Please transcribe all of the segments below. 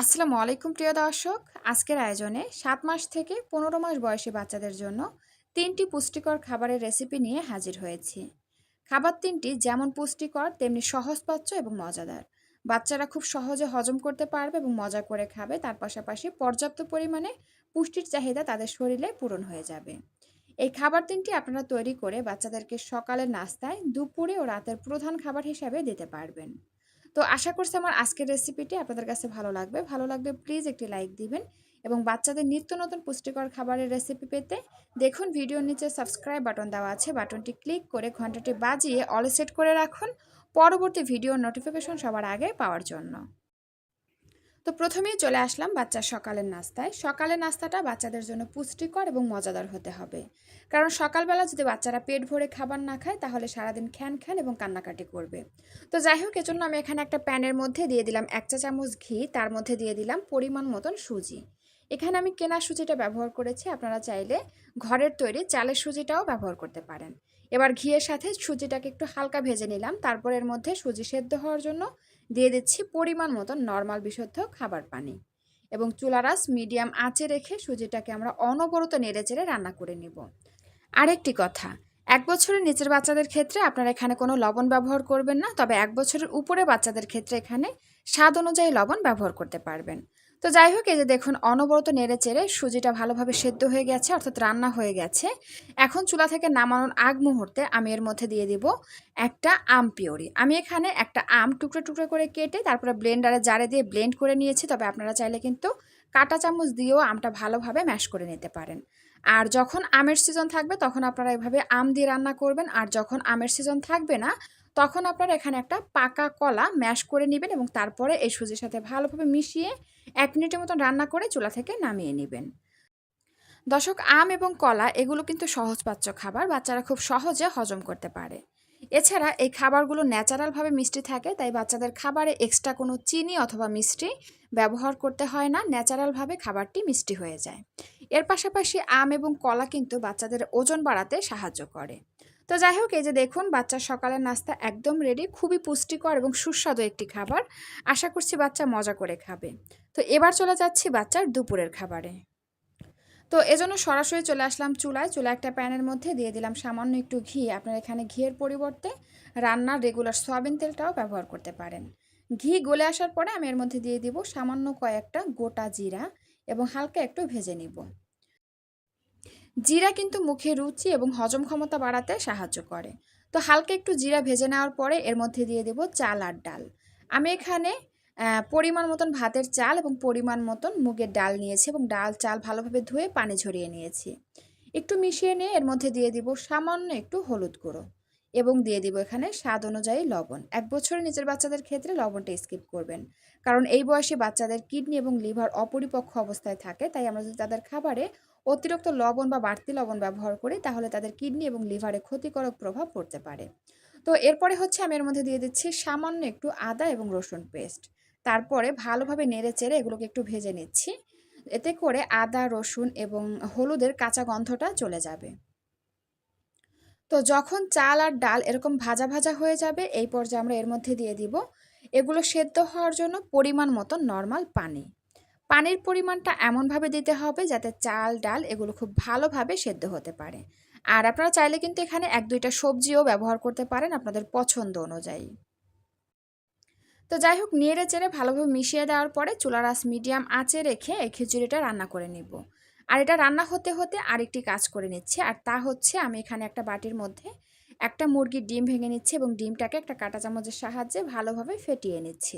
আসসালামু আলাইকুম, প্রিয় দর্শক। আজকের আয়োজনে সাত মাস থেকে পনেরো মাস বয়সী বাচ্চাদের জন্য তিনটি পুষ্টিকর খাবারের রেসিপি নিয়ে হাজির হয়েছি। খাবার তিনটি যেমন পুষ্টিকর, তেমনি সহজপাচ্য এবং মজাদার। বাচ্চারা খুব সহজে হজম করতে পারবে এবং মজা করে খাবে। তার পাশাপাশি পর্যাপ্ত পরিমাণে পুষ্টির চাহিদা তাদের শরীরে পূরণ হয়ে যাবে। এই খাবার তিনটি আপনারা তৈরি করে বাচ্চাদেরকে সকালের নাস্তায়, দুপুরে ও রাতের প্রধান খাবার হিসাবে দিতে পারবেন। তো আশা করছি আমার আজকের রেসিপিটি আপনাদের কাছে ভালো লাগবে। ভালো লাগবে প্লিজ একটি লাইক দিবেন এবং বাচ্চাদের নিত্য নতুন পুষ্টিকর খাবারের রেসিপি পেতে দেখুন ভিডিওর নিচে সাবস্ক্রাইব বাটন দেওয়া আছে। বাটনটি ক্লিক করে ঘন্টাটি বাজিয়ে অল সেট করে রাখুন। পরবর্তী ভিডিওর নোটিফিকেশন সবার আগে পাওয়ার জন্য। তো প্রথমেই চলে আসলাম বাচ্চার সকালের নাস্তায়। সকালের নাস্তাটা বাচ্চাদের জন্য পুষ্টিকর এবং মজাদার হতে হবে। কারণ সকালবেলা যদি বাচ্চারা পেট ভরে খাবার না খায়, তাহলে সারাদিন খ্যান খ্যান এবং কান্নাকাটি করবে। তো যাই হোক, এজন্য আমি এখানে একটা প্যানের মধ্যে দিয়ে দিলাম এক চা চামচ ঘি, তার মধ্যে দিয়ে দিলাম পরিমাণ মতন সুজি। এখানে আমি কেনা সুজিটা ব্যবহার করেছি, আপনারা চাইলে ঘরের তৈরি চালের সুজিটাও ব্যবহার করতে পারেন। এবার ঘিয়ের সাথে সুজিটাকে একটু হালকা ভেজে নিলাম, তারপর এর মধ্যে সুজি সেদ্ধ হওয়ার জন্য দিয়ে দিচ্ছি পরিমাণ মতো নর্মাল বিশুদ্ধ খাবার পানি। এবং চুলারাস মিডিয়াম আঁচে রেখে সুজিটাকে আমরা অনবরত নেড়ে চেড়ে রান্না করে নেব। আরেকটি কথা, এক বছরের নিচের বাচ্চাদের ক্ষেত্রে আপনারা এখানে কোনো লবণ ব্যবহার করবেন না, তবে এক বছরের উপরে বাচ্চাদের ক্ষেত্রে এখানে স্বাদ অনুযায়ী লবণ ব্যবহার করতে পারবেন। তো যাই হোক, এই যে দেখুন, অনবরত নেড়ে চেড়ে সুজিটা ভালোভাবে সেদ্ধ হয়ে গেছে, অর্থাৎ রান্না হয়ে গেছে। এখন চুলা থেকে নামানোর আগ মুহূর্তে আমি এর মধ্যে দিয়ে দিব একটা আম পিওরি আমি এখানে একটা আম টুকরো টুকরো করে কেটে তারপরে ব্লেন্ডারে জারে দিয়ে ব্লেন্ড করে নিয়েছি, তবে আপনারা চাইলে কিন্তু কাটা চামচ দিয়েও আমটা ভালোভাবে ম্যাশ করে নিতে পারেন। আর যখন আমের সিজন থাকবে, তখন আপনারা এভাবে আম দিয়ে রান্না করবেন, আর যখন আমের সিজন থাকবে না তখন আপনারা এখানে একটা পাকা কলা ম্যাশ করে নেবেন এবং তারপরে এই সুজির সাথে ভালোভাবে মিশিয়ে এক মিনিটের মতন রান্না করে চুলা থেকে নামিয়ে নেবেন। দর্শক, আম এবং কলা এগুলো কিন্তু সহজপাচ্য খাবার, বাচ্চারা খুব সহজে হজম করতে পারে। এছাড়া এই খাবারগুলো ন্যাচারালভাবে মিষ্টি থাকে, তাই বাচ্চাদের খাবারে এক্সট্রা কোনো চিনি অথবা মিষ্টি ব্যবহার করতে হয় না ন্যাচারালভাবে খাবারটি মিষ্টি হয়ে যায়। এর পাশাপাশি আম এবং কলা কিন্তু বাচ্চাদের ওজন বাড়াতে সাহায্য করে। তো যাই হোক এই যে দেখুন, বাচ্চার সকালের নাস্তা একদম রেডি খুবই পুষ্টিকর এবং সুস্বাদু একটি খাবার। আশা করছি বাচ্চা মজা করে খাবে। তো এবার চলে যাচ্ছি বাচ্চার দুপুরের খাবারে। তো এজন্য সরাসরি চলে আসলাম চুলায়। চুলা একটা প্যানের মধ্যে দিয়ে দিলাম সামান্য একটু ঘি। আপনার এখানে ঘিয়ের পরিবর্তে রান্নার রেগুলার সয়াবিন তেলটাও ব্যবহার করতে পারেন। ঘি গলে আসার পরে আমি এর মধ্যে দিয়ে দিব সামান্য কয়েকটা গোটা জিরা এবং হালকা একটু ভেজে নিব। জিরা কিন্তু মুখে রুচি এবং হজম ক্ষমতা বাড়াতে সাহায্য করে। তো হালকা একটু জিরা ভেজে নেওয়ার পরে এর মধ্যে দিয়ে দেব চাল আর ডাল। আমি এখানে পরিমাণ মতন ভাতের চাল এবং পরিমাণ মতন মুগের ডাল নিয়েছি এবং ডাল চাল ভালোভাবে ধুয়ে পানি ঝরিয়ে নিয়েছি। একটু মিশিয়ে নিয়ে এর মধ্যে দিয়ে দিব সামান্য একটু হলুদ গুঁড়ো এবং দিয়ে দিব এখানে স্বাদ অনুযায়ী লবণ। এক বছরের নিচের বাচ্চাদের ক্ষেত্রে লবণটা স্কিপ করবেন। কারণ এই বয়সে বাচ্চাদের কিডনি এবং লিভার অপরিপক্ষ অবস্থায় থাকে, তাই আমরা যদি তাদের খাবারে অতিরিক্ত লবণ বা বাড়তি লবণ ব্যবহার করি, তাহলে তাদের কিডনি এবং লিভারে ক্ষতিকারক প্রভাব পড়তে পারে। তো এরপরে হচ্ছে আমি এর মধ্যে দিয়ে দিচ্ছি সামান্য একটু আদা এবং রসুন পেস্ট। তারপরে ভালোভাবে নেড়ে চেড়ে এগুলোকে একটু ভেজে নিচ্ছি। এতে করে আদা, রসুন এবং হলুদের কাঁচা গন্ধটা চলে যাবে। তো যখন চাল আর ডাল এরকম ভাজা ভাজা হয়ে যাবে, এই পর্যায়ে আমরা এর মধ্যে দিয়ে দিব। এগুলো সেদ্ধ হওয়ার জন্য পরিমাণ মতো নর্মাল পানি। পানির পরিমাণটা এমনভাবে দিতে হবে যাতে চাল, ডাল এগুলো খুব ভালোভাবে সেদ্ধ হতে পারে। আর আপনারা চাইলে কিন্তু এখানে এক দুইটা সবজিও ব্যবহার করতে পারেন আপনাদের পছন্দ অনুযায়ী। তো যাই হোক, নেড়ে চেড়ে ভালোভাবে মিশিয়ে দেওয়ার পরে চুলার আঁচ মিডিয়াম আঁচে রেখে এই খিচুড়িটা রান্না করে নিব। আর এটা রান্না হতে হতে আরেকটি কাজ করে নিচ্ছে, আর তা হচ্ছে আমি এখানে একটা বাটির মধ্যে একটা মুরগির ডিম ভেঙে নিচ্ছি এবং ডিমটাকে একটা কাঁটা চামচের সাহায্যে ভালোভাবে ফেটিয়ে নিচ্ছি।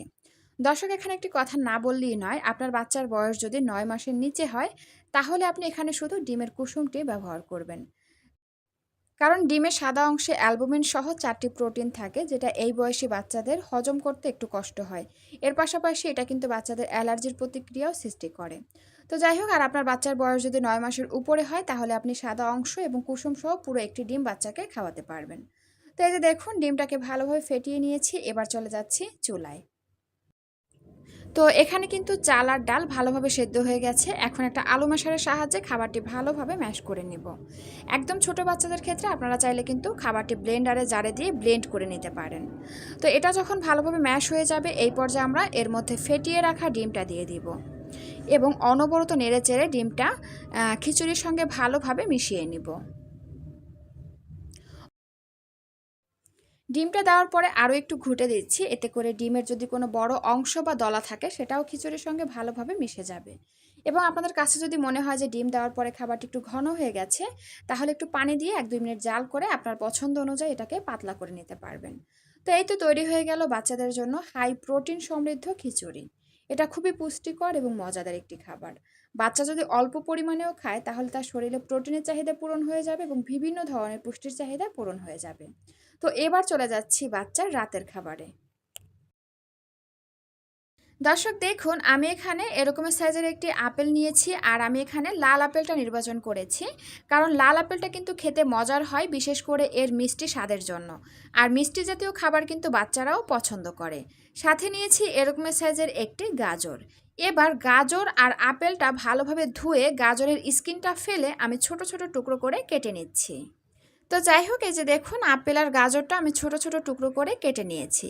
দর্শক, এখানে একটি কথা না বললেই নয়, আপনার বাচ্চার বয়স যদি নয় মাসের নিচে হয়, তাহলে আপনি এখানে শুধু ডিমের কুসুমটি ব্যবহার করবেন। কারণ ডিমের সাদা অংশে অ্যালবুমিন সহ চারটি প্রোটিন থাকে, যেটা এই বয়সী বাচ্চাদের হজম করতে একটু কষ্ট হয়। এর পাশাপাশি এটা কিন্তু বাচ্চাদের অ্যালার্জির প্রতিক্রিয়াও সৃষ্টি করে। তো যাই হোক, আর আপনার বাচ্চার বয়স যদি নয় মাসের উপরে হয়, তাহলে আপনি সাদা অংশ এবং কুসুম সহ পুরো একটি ডিম বাচ্চাকে খাওয়াতে পারবেন। তো এই যে দেখুন, ডিমটাকে ভালোভাবে ফেটিয়ে নিয়েছি, এবার চলে যাচ্ছি চুলায়। তো এখানে কিন্তু চাল আর ডাল ভালোভাবে সেদ্ধ হয়ে গেছে। এখন একটা আলু মেশারের সাহায্যে খাবারটি ভালোভাবে ম্যাশ করে নিব। একদম ছোট বাচ্চাদের ক্ষেত্রে আপনারা চাইলে কিন্তু খাবারটি ব্লেন্ডারে জারে দিয়ে ব্লেন্ড করে নিতে পারেন। তো এটা যখন ভালোভাবে ম্যাশ হয়ে যাবে, এই পর্যায়ে আমরা এর মধ্যে ফেটিয়ে রাখা ডিমটা দিয়ে দিব এবং অনবরত নেড়ে চেড়ে ডিমটা খিচুড়ির সঙ্গে ভালোভাবে মিশিয়ে নিব। ডিমটা দেওয়ার পরে আরও একটু ঘুটে দিচ্ছি। এতে করে ডিমের যদি কোনো বড় অংশ বা দলা থাকে, সেটাও খিচুড়ির সঙ্গে ভালোভাবে মিশে যাবে। এবং আপনাদের কাছে যদি মনে হয় যে ডিম দেওয়ার পরে খাবারটি একটু ঘন হয়ে গেছে, তাহলে একটু পানি দিয়ে এক দুই মিনিট জাল করে আপনার পছন্দ অনুযায়ী এটাকে পাতলা করে নিতে পারবেন। তো এই তো তৈরি হয়ে গেল বাচ্চাদের জন্য হাই প্রোটিন সমৃদ্ধ খিচুড়ি। এটা খুবই পুষ্টিকর এবং মজাদার একটি খাবার। বাচ্চা যদি অল্প পরিমাণেও খায়, তাহলে তার শরীরে প্রোটিনের চাহিদা পূরণ হয়ে যাবে এবং বিভিন্ন ধরনের পুষ্টির চাহিদা পূরণ হয়ে যাবে। তো এবার চলে যাচ্ছি বাচ্চার রাতের খাবারে। দর্শক, দেখুন, আমি এখানে এরকমের সাইজের একটি আপেল নিয়েছি আর আমি এখানে লাল আপেলটা নির্বাচন করেছি। কারণ লাল আপেলটা কিন্তু খেতে মজার হয়, বিশেষ করে এর মিষ্টি স্বাদের জন্য। আর মিষ্টি জাতীয় খাবার কিন্তু বাচ্চারাও পছন্দ করে। সাথে নিয়েছি এরকমের সাইজের একটি গাজর। এবার গাজর আর আপেলটা ভালোভাবে ধুয়ে গাজরের স্কিনটা ফেলে আমি ছোট ছোট টুকরো করে কেটে নিচ্ছি। তো যাই হোক, এই যে দেখুন, আপেল আর গাজরটা আমি ছোট ছোট টুকরো করে কেটে নিয়েছি।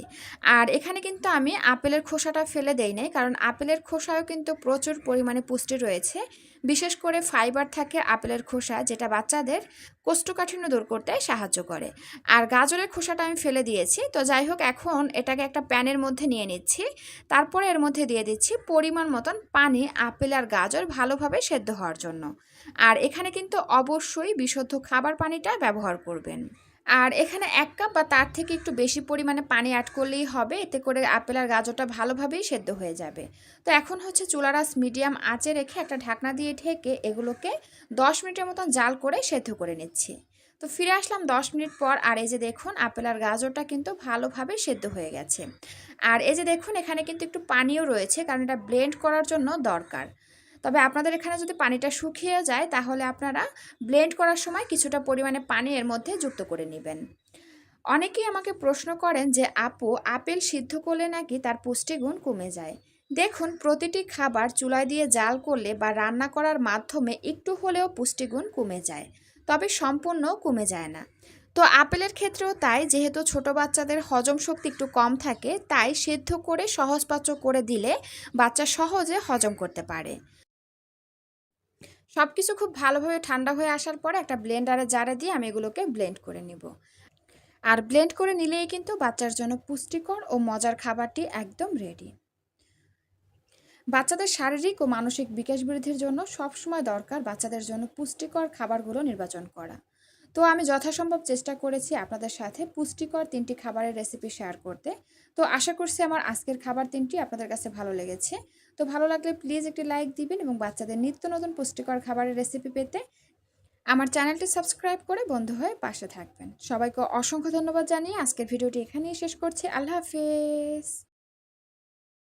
আর এখানে কিন্তু আমি আপেলের খোসাটা ফেলে দেই নাই, কারণ আপেলের খোসাও কিন্তু প্রচুর পরিমাণে পুষ্টি রয়েছে। বিশেষ করে ফাইবার থাকে আপেলের খোসা, যেটা বাচ্চাদের কোষ্ঠকাঠিন্য দূর করতে সাহায্য করে। আর গাজরের খোসাটা আমি ফেলে দিয়েছি। তো যাই হোক, এখন এটাকে একটা প্যানের মধ্যে নিয়ে নিচ্ছি। তারপরে এর মধ্যে দিয়ে দিচ্ছি পরিমাণ মতন পানি, আপেল আর গাজর ভালোভাবে সেদ্ধ হওয়ার জন্য। আর এখানে কিন্তু অবশ্যই বিশুদ্ধ খাবার পানিটা ব্যবহার করবেন। আর এখানে এক কাপ বা তার থেকে একটু বেশি পরিমাণে পানি অ্যাড করলেই হবে। এতে করে আপেল আর গাজরটা ভালোভাবেই সেদ্ধ হয়ে যাবে। তো এখন হচ্ছে চুলারাস মিডিয়াম আঁচে রেখে একটা ঢাকনা দিয়ে ঢেকে এগুলোকে দশ মিনিটের মতন জাল করে সেদ্ধ করে নিচ্ছি। তো ফিরে আসলাম দশ মিনিট পর আর এই যে দেখুন, আপেল আর গাজরটা কিন্তু ভালোভাবে সেদ্ধ হয়ে গেছে। আর এই যে দেখুন, এখানে কিন্তু একটু পানিও রয়েছে, কারণ এটা ব্লেন্ড করার জন্য দরকার। তবে আপনাদের এখানে যদি পানিটা শুকিয়ে যায়, তাহলে আপনারা ব্লেন্ড করার সময় কিছুটা পরিমাণে পানি এর মধ্যে যুক্ত করে নেবেন। অনেকেই আমাকে প্রশ্ন করেন যে, আপু, আপেল সিদ্ধ করলে নাকি তার পুষ্টিগুণ কমে যায়? দেখুন, প্রতিটি খাবার চুলায় দিয়ে জাল করলে বা রান্না করার মাধ্যমে একটু হলেও পুষ্টিগুণ কমে যায়, তবে সম্পূর্ণ কমে যায় না। তো আপেলের ক্ষেত্রেও তাই, যেহেতু ছোট বাচ্চাদের হজম শক্তি একটু কম থাকে, তাই সেদ্ধ করে সহজপাচ্য করে দিলে বাচ্চা সহজে হজম করতে পারে। সব কিছু খুব ভালোভাবে ঠান্ডা হয়ে আসার পরে একটা ব্লেন্ডারে জারে দিয়ে আমি এগুলোকে ব্লেন্ড করে নিব। আর ব্লেন্ড করে নিলেই কিন্তু বাচ্চার জন্য পুষ্টিকর ও মজার খাবারটি একদম রেডি। বাচ্চাদের শারীরিক ও মানসিক বিকাশ বৃদ্ধির জন্য সবসময় দরকার বাচ্চাদের জন্য পুষ্টিকর খাবারগুলো নির্বাচন করা। তো আমি যথাসম্ভব চেষ্টা করেছি আপনাদের সাথে পুষ্টিকর তিনটি খাবারের রেসিপি শেয়ার করতে। তো আশা করছি আমার আজকের খাবার তিনটি আপনাদের কাছে ভালো লেগেছে। তো ভালো লাগলে প্লিজ একটি লাইক দিবেন এবং বাচ্চাদের নিত্য নতুন পুষ্টিকর খাবারের রেসিপি পেতে আমার চ্যানেলটি সাবস্ক্রাইব করে বন্ধু হয়ে পাশে থাকবেন। সবাইকে অসংখ্য ধন্যবাদ জানিয়ে আজকের ভিডিওটি এখানেই শেষ করছি। আল্লাহ হাফেজ।